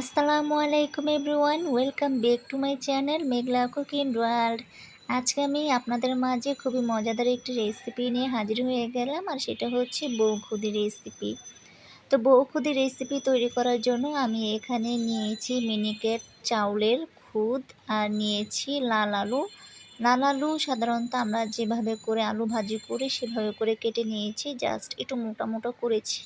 আসসালামু আলাইকুম everyone, welcome back to my channel Meghla cooking world. আজকে আমি আপনাদের মাঝে খুবই মজাদার একটি রেসিপি নিয়ে হাজির হয়ে গেলাম, আর সেটা হচ্ছে বৌখুদি রেসিপি। তো বৌখুদি রেসিপি তৈরি করার জন্য আমি এখানে নিয়েছি মিনিকেট চাউলের খুদ, আর নিয়েছি লাল আলু লাল আলু সাধারণত আমরা যেভাবে করে আলু ভাজি করি সেভাবে করে কেটে নিয়েছি। জাস্ট একটু মোটা মোটা করেছি।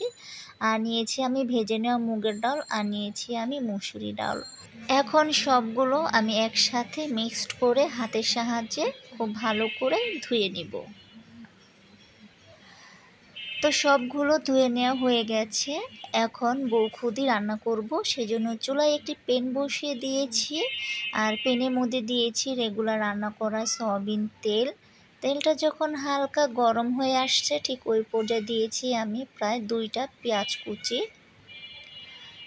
আর নিয়েছি আমি ভেজে নেওয়া মুগের ডাল আর নিয়েছি আমি মুসুরি ডাল। এখন সবগুলো আমি একসাথে মিক্সড করে হাতের সাহায্যে খুব ভালো করে ধুয়ে নিব। তো সবগুলো ধুয়ে নেওয়া হয়ে গেছে। এখন বউ বৌখুদি রান্না করব, সেজন্য চুলায় একটি পেন বসিয়ে দিয়েছি। আর পেনের মধ্যে দিয়েছি রেগুলার রান্না করা সয়াবিন তেল। তেলটা যখন হালকা গরম হয়ে আসছে, ঠিক ওই পর্যায়ে দিয়েছি আমি প্রায় দুইটা পেঁয়াজ কুচি।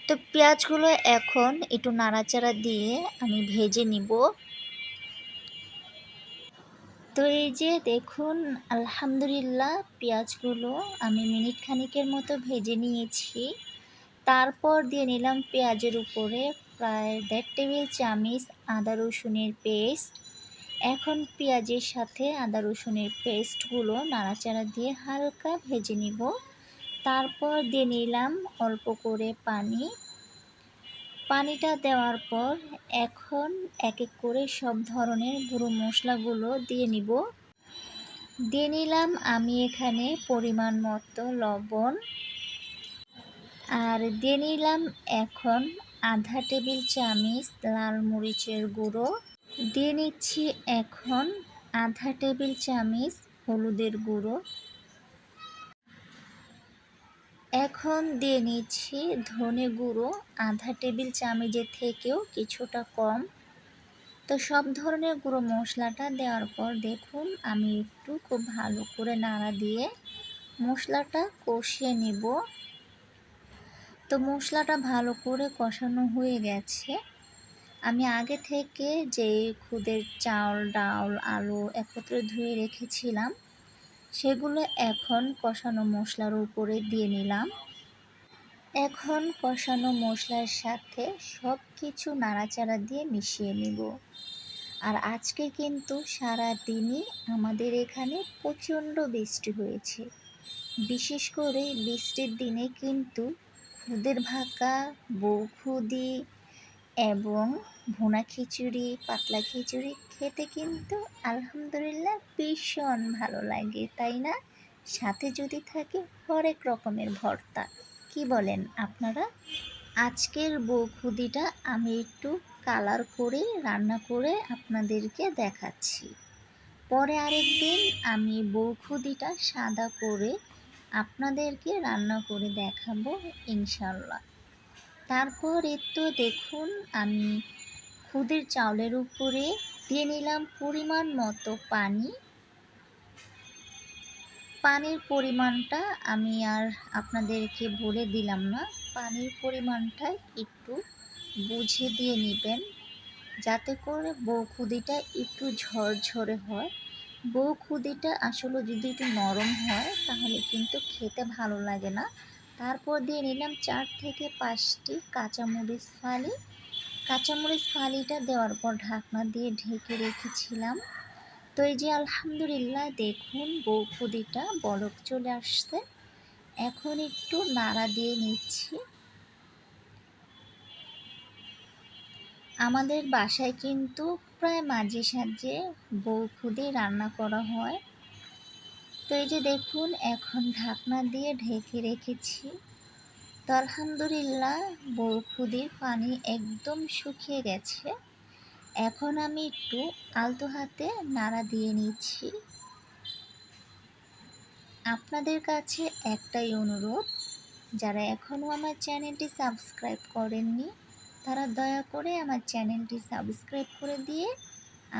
তো পেঁয়াজগুলো এখন একটু নাড়াচাড়া দিয়ে আমি ভেজে নিব। তো এই যে দেখুন, আলহামদুলিল্লাহ পেঁয়াজগুলো আমি মিনিট খানিকের মতো ভেজে নিয়েছি। তারপর দিয়ে নিলাম পেঁয়াজের উপরে প্রায় দেড় টেবিল চামিচ আদা রসুনের পেস্ট। এখন পেঁয়াজের সাথে আদা রসুনের পেস্টগুলো নাড়াচাড়া দিয়ে হালকা ভেজে নিব। তারপর দিয়ে নিলাম অল্প করে পানি। পানিটা দেওয়ার পর এখন এক এক করে সব ধরনের গুঁড়ো মশলাগুলো দিয়ে নিব। দিয়ে নিলাম আমি এখানে পরিমাণ মতো লবণ। আর দিয়ে নিলাম এখন আধা টেবিল চামিচ লাল মরিচের গুঁড়ো। দিয়ে নিচ্ছি এখন আধা টেবিল চামিচ হলুদের গুঁড়ো। এখন দিয়ে নিচ্ছি ধনে গুঁড়ো, আধা টেবিল চামচের থেকেও কিছুটা কম। তো সব ধরনের গুঁড়ো মশলাটা দেওয়ার পর দেখুন, আমি একটু খুব ভালো করে নাড়া দিয়ে মশলাটা কষিয়ে নিব। তো মশলাটা ভালো করে কষানো হয়ে গেছে। আমি আগে থেকে যে খুদের চাল ডাল আলু একত্রে ধুয়ে রেখেছিলাম সেগুলো এখন কষানো মশলার উপরে দিয়ে নিলাম। এখন কষানো মশলার সাথে সব কিছু নাড়াচাড়া দিয়ে মিশিয়ে নিব। আর আজকে কিন্তু সারা দিনই আমাদের এখানে প্রচণ্ড বৃষ্টি হয়েছে। বিশেষ করে বৃষ্টির দিনে কিন্তু খুদের ভাকা, বৌখুদি এবং ভুনা খিচুড়ি, পাতলা খিচুড়ি খেতে কিন্তু আলহামদুলিল্লাহ ভীষণ ভালো লাগে, তাই না? সাথে যদি থাকে হরেক রকমের ভর্তা। কি বলেন আপনারা? আজকের বৌখুদিটা আমি একটু কালার করে, রান্না করে আপনাদেরকে দেখাচ্ছি। পরে আরেকদিন আমি বৌখুদিটা সাদা করে আপনাদেরকে রান্না করে দেখাবো, ইনশাল্লাহ। তারপর তো দেখুন, আমি খুদের চাউলের উপরে দিয়ে নিলাম পরিমাণ মতো পানি। পানির পরিমাণটা আমি আর আপনাদেরকে বলে দিলাম না। পানির পরিমাণটা একটু বুঝে দিয়ে নেবেন, যাতে করে বৌখুদিটা একটু ঝরঝরে হয়। বৌখুদিটা আসলে যদি একটু নরম হয়, তাহলে কিন্তু খেতে ভালো লাগে না। তারপর দিয়ে নিলাম চার থেকে পাঁচটি কাঁচামরিচ ফালি। কাঁচামরিচ ফালিটা দেওয়ার পর ঢাকনা দিয়ে ঢেকে রেখেছিলাম। তো এই যে আলহামদুলিল্লাহ দেখুন বৌখুদিটা বলক চলে আসছে। এখন একটু নাড়া দিয়ে নিচ্ছি। আমাদের বাসায় কিন্তু প্রায় মাঝে সাঝে বৌখুদি রান্না করা হয়। তো এই যে দেখুন, এখন ঢাকনা দিয়ে ঢেকে রেখেছি। তো আলহামদুলিল্লাহ বৌখুদির পানি একদম শুকিয়ে গেছে। এখন আমি একটু আলতো হাতে নাড়া দিয়ে নিচ্ছি। আপনাদের কাছে একটাই অনুরোধ, যারা এখনও আমার চ্যানেলটি সাবস্ক্রাইব করেননি, তারা দয়া করে আমার চ্যানেলটি সাবস্ক্রাইব করে দিয়ে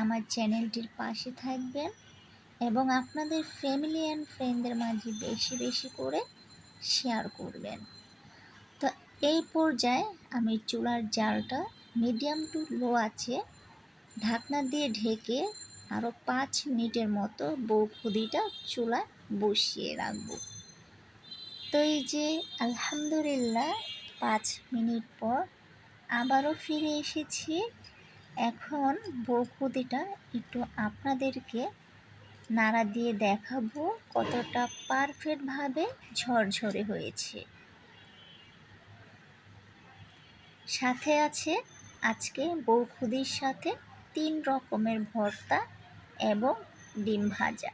আমার চ্যানেলটির পাশে থাকবেন এবং আপনাদের ফ্যামিলি অ্যান্ড ফ্রেন্ডদের মাঝে বেশি বেশি করে শেয়ার করবেন। এই পর্যায়ে আমি চুলার জালটা মিডিয়াম টু লো আছে, ঢাকনা দিয়ে ঢেকে আরও পাঁচ মিনিটের মতো বউ বৌখুদিটা চুলায় বসিয়ে রাখব। তো এই যে আলহামদুলিল্লাহ পাঁচ মিনিট পর আবারও ফিরে এসেছি। এখন বউ বৌখুদিটা একটু আপনাদেরকে নাড়া দিয়ে দেখাবো কতটা পারফেক্টভাবে ঝরঝরে হয়েছে। সাথে আছে আজকে বৌখুদির সাথে তিন রকমের ভর্তা এবং ডিম ভাজা।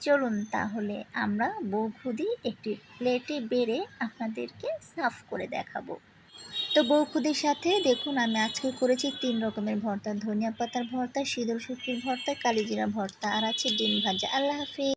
চলুন তাহলে আমরা বৌখুদি একটি প্লেটে বেড়ে আপনাদেরকে সাফ করে দেখাবো। তো বৌখুদির সাথে দেখুন, আমি আজকে করেছি তিন রকমের ভর্তা। ধনিয়া পাতার ভর্তা শীতল শুটকির ভর্তা, কালিজিরা ভর্তা, আর আছে ডিম ভাজা। আল্লাহ হাফিজ।